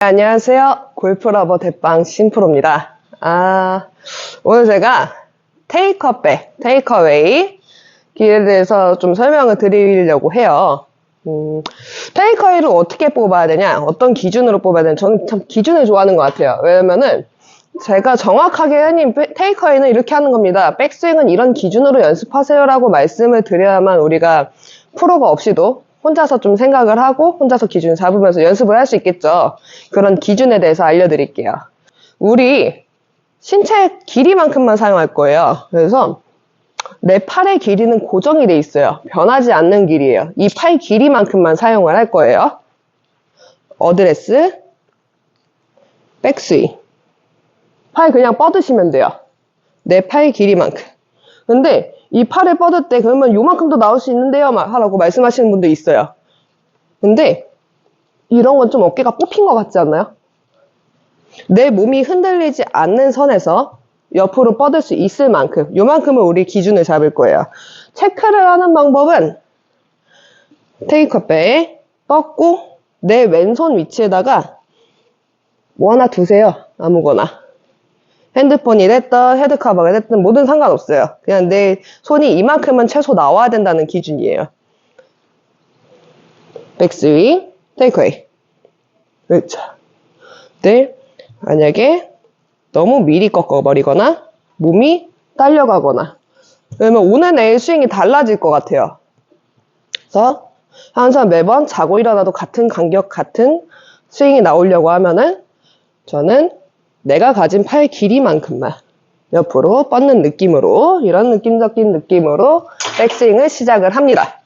안녕하세요. 골프러버 대빵 신프로입니다. 아, 오늘 제가 테이크어백, 테이크어웨이 길에 대해서 좀 설명을 드리려고 해요. 음, 테이크어웨이를 어떻게 뽑아야 되냐, 어떤 기준으로 뽑아야 되냐, 저는 참 기준을 좋아하는 것 같아요. 왜냐면은 제가 정확하게 형님 테이크어웨이는 이렇게 하는 겁니다. 백스윙은 이런 기준으로 연습하세요라고 말씀을 드려야만 우리가 프로가 없이도 혼자서 좀 생각을 하고 혼자서 기준 잡으면서 연습을 할 수 있겠죠. 그런 기준에 대해서 알려드릴게요. 우리 신체 길이만큼만 사용할 거예요. 그래서 내 팔의 길이는 고정이 돼 있어요. 변하지 않는 길이에요. 이 팔 길이만큼만 사용을 할 거예요. 어드레스, 백스윙. 팔 그냥 뻗으시면 돼요. 내 팔 길이만큼. 근데 이 팔을 뻗을 때 그러면 요만큼도 나올 수 있는데요 막 하라고 말씀하시는 분도 있어요. 근데 이런 건 좀 어깨가 뽑힌 것 같지 않나요? 내 몸이 흔들리지 않는 선에서 옆으로 뻗을 수 있을 만큼 요만큼을 우리 기준을 잡을 거예요. 체크를 하는 방법은 테이크업에 뻗고 내 왼손 위치에다가 뭐 하나 두세요. 아무거나. 핸드폰이 됐든 헤드커버가 됐든 뭐든 상관없어요. 그냥 내 손이 이만큼은 최소 나와야 된다는 기준이에요. 백스윙, 테이크웨이. 그렇죠. 네. 만약에 너무 미리 꺾어버리거나 몸이 딸려가거나 그러면 오늘 내일 스윙이 달라질 것 같아요. 그래서 항상 매번 자고 일어나도 같은 간격 같은 스윙이 나오려고 하면은 저는 내가 가진 팔 길이만큼만 옆으로 뻗는 느낌으로 이런 느낌 섞인 느낌으로 백스윙을 시작을 합니다.